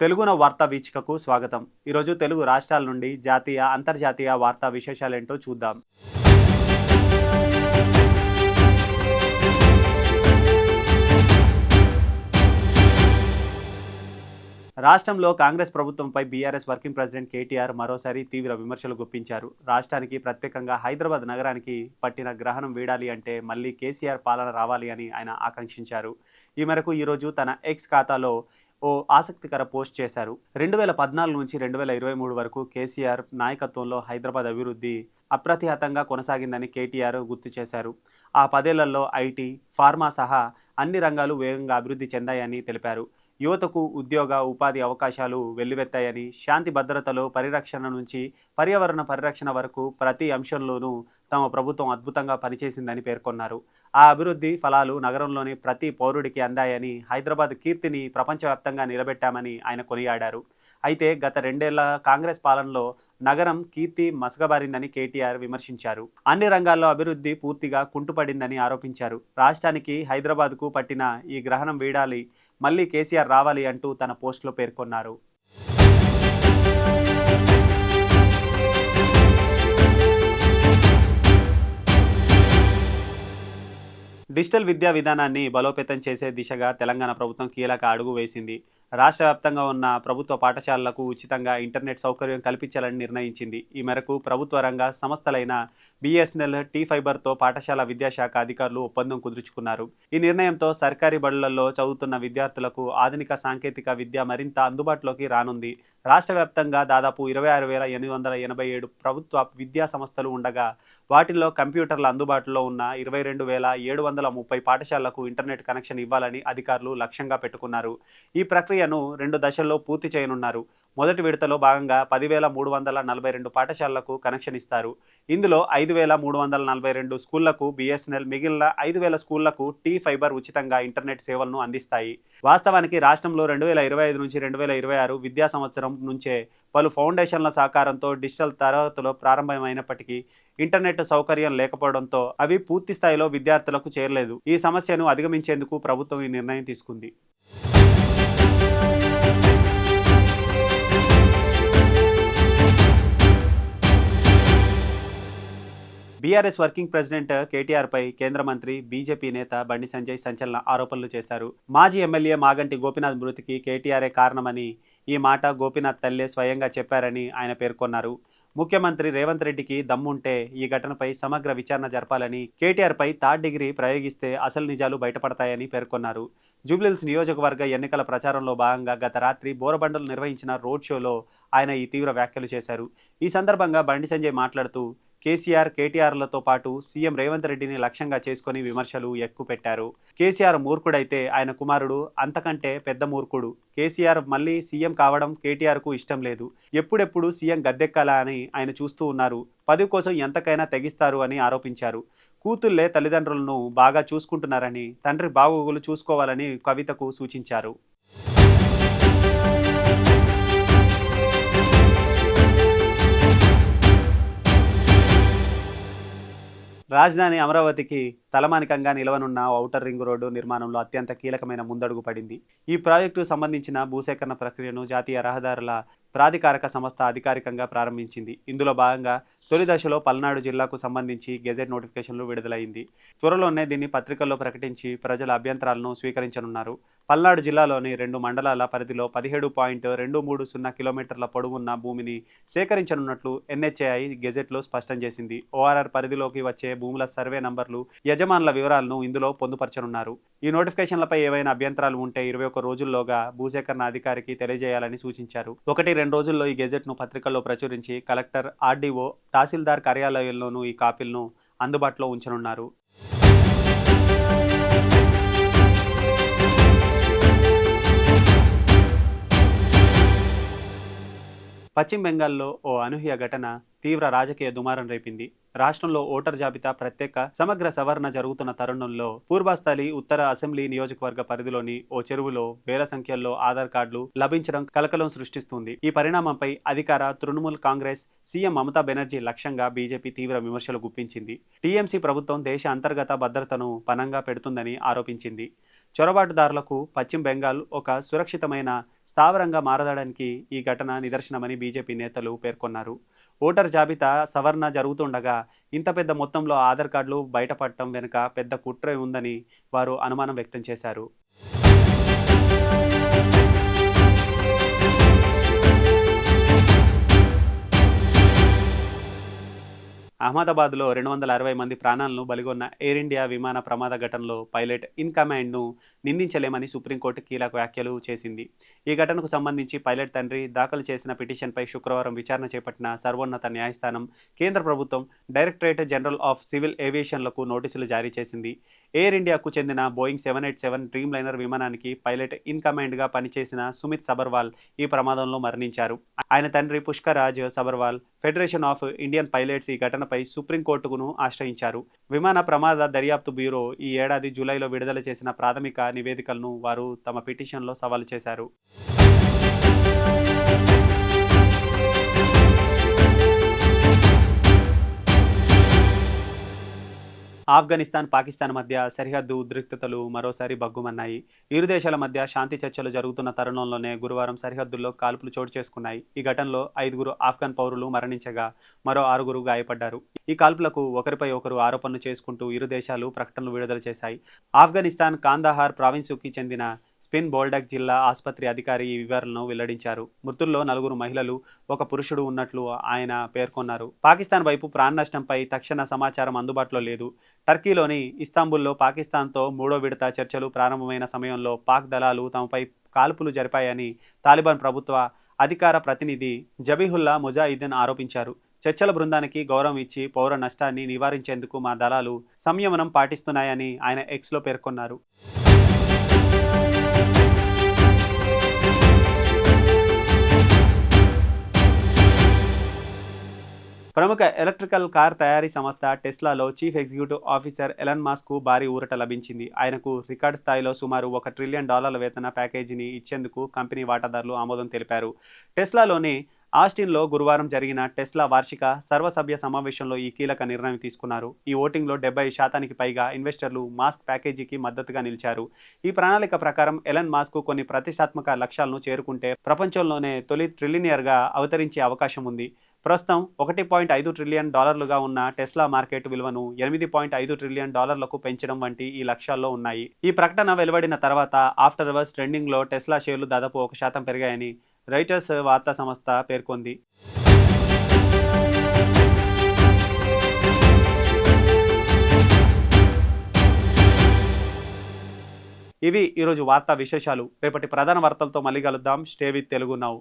తెలుగున వార్తా వీచికకు స్వాగతం. ఈరోజు తెలుగు రాష్ట్రాల నుండి జాతీయ అంతర్జాతీయ వార్తా విశేషాలేంటో చూద్దాం. రాష్ట్రంలో కాంగ్రెస్ ప్రభుత్వంపై బీఆర్ఎస్ వర్కింగ్ ప్రెసిడెంట్ కేటీఆర్ మరోసారి తీవ్ర విమర్శలు గుప్పించారు. రాష్ట్రానికి ప్రత్యేకంగా హైదరాబాద్ నగరానికి పట్టిన గ్రహణం వీడాలి అంటే మళ్ళీ కేసీఆర్ పాలన రావాలి అని ఆయన ఆకాంక్షించారు. ఈ మేరకు ఈరోజు తన ఎక్స్ ఖాతాలో ఓ ఆసక్తికర పోస్ట్ చేశారు. రెండు వేల పద్నాలుగు నుంచి రెండు వేల ఇరవై మూడు వరకు కేసీఆర్ నాయకత్వంలో హైదరాబాద్ అభివృద్ధి అప్రతిహతంగా కొనసాగిందని కేటీఆర్ గుర్తు చేశారు. ఆ పదేళ్ళలో ఐటీ ఫార్మా సహా అన్ని రంగాలు వేగంగా అభివృద్ధి చెందాయని తెలిపారు. యువతకు ఉద్యోగ ఉపాధి అవకాశాలు వెల్లువెత్తాయని శాంతి భద్రతలో పరిరక్షణ నుంచి పర్యావరణ పరిరక్షణ వరకు ప్రతి అంశంలోనూ తమ ప్రభుత్వం అద్భుతంగా పనిచేసిందని పేర్కొన్నారు. ఆ అభివృద్ధి ఫలాలు నగరంలోని ప్రతి పౌరుడికి అందాయని హైదరాబాద్ కీర్తిని ప్రపంచవ్యాప్తంగా నిలబెట్టామని ఆయన కొనియాడారు. అయితే గత రెండేళ్ళ కాంగ్రెస్ పాలనలో నగరం కీర్తి మసగబారిందని కేటీఆర్ విమర్శించారు. అన్ని రంగాల్లో అభివృద్ధి పూర్తిగా కుంటుపడిందని ఆరోపించారు. రాష్ట్రానికి హైదరాబాద్కు పట్టిన ఈ గ్రహణం వీడాలి మళ్ళీ కేసీఆర్ రావాలి అంటూ తన పోస్టులో పేర్కొన్నారు. డిజిటల్ విద్యా విధానాన్ని బలోపేతం చేసే దిశగా తెలంగాణ ప్రభుత్వం కీలక అడుగు వేసింది. రాష్ట్ర వ్యాప్తంగా ఉన్న ప్రభుత్వ పాఠశాలలకు ఉచితంగా ఇంటర్నెట్ సౌకర్యం కల్పించాలని నిర్ణయించింది. ఈ మేరకు ప్రభుత్వ రంగ సంస్థలైన బీఎస్ఎన్ఎల్ టీ ఫైబర్తో పాఠశాల విద్యాశాఖ అధికారులు ఒప్పందం కుదుర్చుకున్నారు. ఈ నిర్ణయంతో సర్కారీ బడులలో చదువుతున్న విద్యార్థులకు ఆధునిక సాంకేతిక విద్య మరింత అందుబాటులోకి రానుంది. రాష్ట్ర వ్యాప్తంగా దాదాపు ఇరవై ఆరు వేల ఎనిమిది వందల ఎనభై ఏడు ప్రభుత్వ విద్యా సంస్థలు ఉండగా వాటిల్లో కంప్యూటర్ల అందుబాటులో ఉన్న ఇరవై రెండు వేల ఏడు వందల ముప్పై పాఠశాలలకు ఇంటర్నెట్ కనెక్షన్ ఇవ్వాలని అధికారులు లక్ష్యంగా పెట్టుకున్నారు. ఈ ప్రక్రియను రెండు దశల్లో పూర్తి చేయనున్నారు. మొదటి విడతలో భాగంగా పదివేల మూడు వందల నలభై రెండు పాఠశాలలకు కనెక్షన్ ఇస్తారు. ఇందులో ఐదు వేల మూడు వందల నలభై రెండు స్కూళ్ళకు బిఎస్ఎన్ఎల్ మిగిలిన ఐదు వేల స్కూళ్ళకు టీ ఫైబర్ ఉచితంగా ఇంటర్నెట్ సేవలను అందిస్తాయి. వాస్తవానికి రాష్ట్రంలో రెండు వేల ఇరవై ఐదు నుంచి రెండు వేల ఇరవై ఆరు విద్యా సంవత్సరం నుంచే పలు ఫౌండేషన్ల సహకారంతో డిజిటల్ తరగతులు ప్రారంభమైనప్పటికీ ఇంటర్నెట్ సౌకర్యం లేకపోవడంతో అవి పూర్తి స్థాయిలో విద్యార్థులకు చేరలేదు. ఈ సమస్యను అధిగమించేందుకు ప్రభుత్వం ఈ నిర్ణయం తీసుకుంది. బీఆర్ఎస్ వర్కింగ్ ప్రెసిడెంట్ కేటీఆర్ పై కేంద్ర మంత్రి బీజేపీ నేత బండి సంజయ్ సంచలన ఆరోపణలు చేశారు. మాజీ ఎమ్మెల్యే మాగంటి గోపీనాథ్ మృతికి కేటీఆరే కారణమని ఈ మాట గోపీనాథ్ తల్లే స్వయంగా చెప్పారని ఆయన పేర్కొన్నారు. ముఖ్యమంత్రి రేవంత్ రెడ్డికి దమ్ముంటే ఈ ఘటనపై సమగ్ర విచారణ జరపాలని కేటీఆర్పై థర్డ్ డిగ్రీ ప్రయోగిస్తే అసలు నిజాలు బయటపడతాయని పేర్కొన్నారు. జూబ్లీహిల్స్ నియోజకవర్గ ఎన్నికల ప్రచారంలో భాగంగా గత రాత్రి బోరబండలు నిర్వహించిన రోడ్ షోలో ఆయన ఈ తీవ్ర వ్యాఖ్యలు చేశారు. ఈ సందర్భంగా బండి సంజయ్ మాట్లాడుతూ కేసీఆర్ కేటీఆర్లతో పాటు సీఎం రేవంత్ రెడ్డిని లక్ష్యంగా చేసుకుని విమర్శలు ఎక్కుపెట్టారు. కేసీఆర్ మూర్ఖుడైతే ఆయన కుమారుడు అంతకంటే పెద్ద మూర్ఖుడు. కేసీఆర్ మళ్ళీ సీఎం కావడం కేటీఆర్కు ఇష్టం లేదు. ఎప్పుడెప్పుడు సీఎం గద్దెక్కాలా అని ఆయన చూస్తూ ఉన్నారు. పదవి కోసం ఎంతకైనా తెగిస్తారు అని ఆరోపించారు. కూతుళ్ళే తల్లిదండ్రులను బాగా చూసుకుంటున్నారని తండ్రి బాగోగులు చూసుకోవాలని కవితకు సూచించారు. రాజధాని అమరావతికి తలమానికంగా నిలవనున్న ఔటర్ రింగ్ రోడ్డు నిర్మాణంలో అత్యంత కీలకమైన ముందడుగు పడింది. ఈ ప్రాజెక్టు సంబంధించిన భూసేకరణ ప్రక్రియను జాతీయ రహదారుల ప్రాధికారక సంస్థ అధికారికంగా ప్రారంభించింది. ఇందులో భాగంగా తొలి దశలో పల్నాడు జిల్లాకు సంబంధించి గెజెట్ నోటిఫికేషన్లు విడుదలైంది. త్వరలోనే దీన్ని పత్రికల్లో ప్రకటించి ప్రజల అభ్యంతరాలను స్వీకరించనున్నారు. పల్నాడు జిల్లాలోని రెండు మండలాల పరిధిలో పదిహేడు పాయింట్ రెండు మూడు సున్నా కిలోమీటర్ల పొడవున్న భూమిని సేకరించనున్నట్లు ఎన్హెచ్ఐ గెజెట్లో స్పష్టం చేసింది. ఓఆర్ఆర్ పరిధిలోకి వచ్చే భూముల సర్వే నంబర్లు యజమానుల వివరాలను ఇందులో పొందుపరచనున్నారు. ఈ నోటిఫికేషన్లపై ఏవైనా అభ్యంతరాలు ఉంటే ఇరవై ఒక్క రోజుల్లోగా భూసేకరణ అధికారికి తెలియజేయాలని సూచించారు. ఒకటి రెండు రోజుల్లో ఈ గెజెట్ను పత్రికల్లో ప్రచురించి కలెక్టర్ ఆర్డీఓ తహసీల్దార్ కార్యాలయంలోనూ ఈ కాపీలను అందుబాటులో ఉంచనున్నారు. పశ్చిమ బెంగాల్లో ఓ అనూహ్య ఘటన తీవ్ర రాజకీయ దుమారం రేపింది. రాష్ట్రంలో ఓటర్ జాబితా ప్రత్యేక సమగ్ర సవరణ జరుగుతున్న తరుణంలో పూర్వస్థలి ఉత్తర అసెంబ్లీ నియోజకవర్గ పరిధిలోని ఓ చెరువులో వేల సంఖ్యలో ఆధార్ కార్డులు లభించడం కలకలం సృష్టిస్తుంది. ఈ పరిణామంపై అధికార తృణమూల్ కాంగ్రెస్ సీఎం మమతా బెనర్జీ లక్ష్యంగా బీజేపీ తీవ్ర విమర్శలు గుప్పించింది. టీఎంసీ ప్రభుత్వం దేశ అంతర్గత భద్రతను పనంగా పెడుతుందని ఆరోపించింది. చొరబాటుదారులకు పశ్చిమ బెంగాల్ ఒక సురక్షితమైన స్థావరంగా మారడానికి ఈ ఘటన నిదర్శనమని బీజేపీ నేతలు పేర్కొన్నారు. ఓటర్ జాబితా సవరణ జరుగుతుండగా ఇంత పెద్ద మొత్తంలో ఆధార్ కార్డులు బయటపడటం వెనుక పెద్ద కుట్ర ఉందని వారు అనుమానం వ్యక్తం చేశారు. అహ్మదాబాద్లో రెండు వందల అరవై మంది ప్రాణాలను బలిగొన్న ఎయిర్ ఇండియా విమాన ప్రమాద ఘటనలో పైలట్ ఇన్ కమాండ్ను నిందించలేమని సుప్రీంకోర్టు కీలక వ్యాఖ్యలు చేసింది. ఈ ఘటనకు సంబంధించి పైలట్ తండ్రి దాఖలు చేసిన పిటిషన్పై శుక్రవారం విచారణ చేపట్టిన సర్వోన్నత న్యాయస్థానం కేంద్ర ప్రభుత్వం డైరెక్టరేట్ జనరల్ ఆఫ్ సివిల్ ఏవియేషన్లకు నోటీసులు జారీ చేసింది. ఎయిర్ ఇండియాకు చెందిన Boeing seven eight seven Dreamliner విమానానికి పైలట్ ఇన్ కమాండ్గా పనిచేసిన సుమిత్ సబర్వాల్ ఈ ప్రమాదంలో మరణించారు. ఆయన తండ్రి Pushkaraj Sabharwal federation of Indian pilots ఈ ఘటన ఘటనపై సుప్రీంకోర్టును ఆశ్రయించారు. విమాన ప్రమాద దర్యాప్తు బ్యూరో ఈ ఏడాది జూలైలో విడుదల చేసిన ప్రాథమిక నివేదికలను వారు తమ పిటిషన్లో సవాలు చేశారు. ఆఫ్ఘనిస్తాన్ పాకిస్తాన్ మధ్య సరిహద్దు ఉద్రిక్తతలు మరోసారి బగ్గుమన్నాయి ఇరు దేశాల మధ్య శాంతి చర్చలు జరుగుతున్న తరుణంలోనే గురువారం సరిహద్దుల్లో కాల్పులు చోటు చేసుకున్నాయి. ఈ ఘటనలో ఐదుగురు ఆఫ్ఘన్ పౌరులు మరణించగా మరో ఆరుగురు గాయపడ్డారు. ఈ కాల్పులకు ఒకరిపై ఒకరు ఆరోపణలు చేసుకుంటూ ఇరు దేశాలు ప్రకటనలు విడుదల చేశాయి. ఆఫ్ఘనిస్తాన్ కాందాహార్ ప్రావిన్సుకి చెందిన స్పిన్ బోల్డాక్ జిల్లా ఆసుపత్రి అధికారి ఈ వివరాలను వెల్లడించారు. మృతుల్లో నలుగురు మహిళలు ఒక పురుషుడు ఉన్నట్లు ఆయన పేర్కొన్నారు. పాకిస్తాన్ వైపు ప్రాణ నష్టంపై తక్షణ సమాచారం అందుబాటులో లేదు. టర్కీలోని ఇస్తాంబుల్లో పాకిస్తాన్తో మూడో విడత చర్చలు ప్రారంభమైన సమయంలో పాక్ దళాలు తమపై కాల్పులు జరిపాయని తాలిబాన్ ప్రభుత్వ అధికార ప్రతినిధి జబీహుల్లా ముజాయిద్దీన్ ఆరోపించారు. చర్చల బృందానికి గౌరవం ఇచ్చి పౌర నష్టాన్ని నివారించేందుకు మా దళాలు సంయమనం పాటిస్తున్నాయని ఆయన ఎక్స్లో పేర్కొన్నారు. ప్రముఖ ఎలక్ట్రికల్ కార్ తయారీ సంస్థ టెస్లాలో చీఫ్ ఎగ్జిక్యూటివ్ ఆఫీసర్ ఎలన్ మాస్కు భారీ ఊరట లభించింది. ఆయనకు రికార్డ్ స్థాయిలో సుమారు ఒక ట్రిలియన్ డాలర్ల వేతన ప్యాకేజీని ఇచ్చేందుకు కంపెనీ వాటాదారులు ఆమోదం తెలిపారు. టెస్లాలోని ఆస్టిన్లో గురువారం జరిగిన టెస్లా వార్షిక సర్వసభ్య సమావేశంలో ఈ కీలక నిర్ణయం తీసుకున్నారు. ఈ ఓటింగ్లో డెబ్బై శాతానికి పైగా ఇన్వెస్టర్లు మాస్క్ ప్యాకేజీకి మద్దతుగా నిలిచారు. ఈ ప్రణాళిక ప్రకారం ఎలన్ మాస్క్ కొన్ని ప్రతిష్టాత్మక లక్ష్యాలను చేరుకుంటే ప్రపంచంలోనే తొలి ట్రిలినియర్గా అవతరించే అవకాశం ఉంది. ప్రస్తుతం ఒకటి పాయింట్ ఐదు ట్రిలియన్ డాలర్లుగా ఉన్న టెస్లా మార్కెట్ విలువను ఎనిమిది పాయింట్ ఐదు ట్రిలియన్ డాలర్లకు పెంచడం వంటి ఈ లక్ష్యాల్లో ఉన్నాయి. ఈ ప్రకటన వెలువడిన తర్వాత ఆఫ్టర్ అవర్స్ ట్రెండింగ్లో టెస్లా షేర్లు దాదాపు ఒక శాతం పెరిగాయని రైటర్స్ వార్తా సంస్థ పేర్కొంది. ఇవి ఈరోజు వార్తా విశేషాలు. రేపటి ప్రధాన వార్తలతో మళ్ళీ కలుద్దాం. Stay with Telugu now.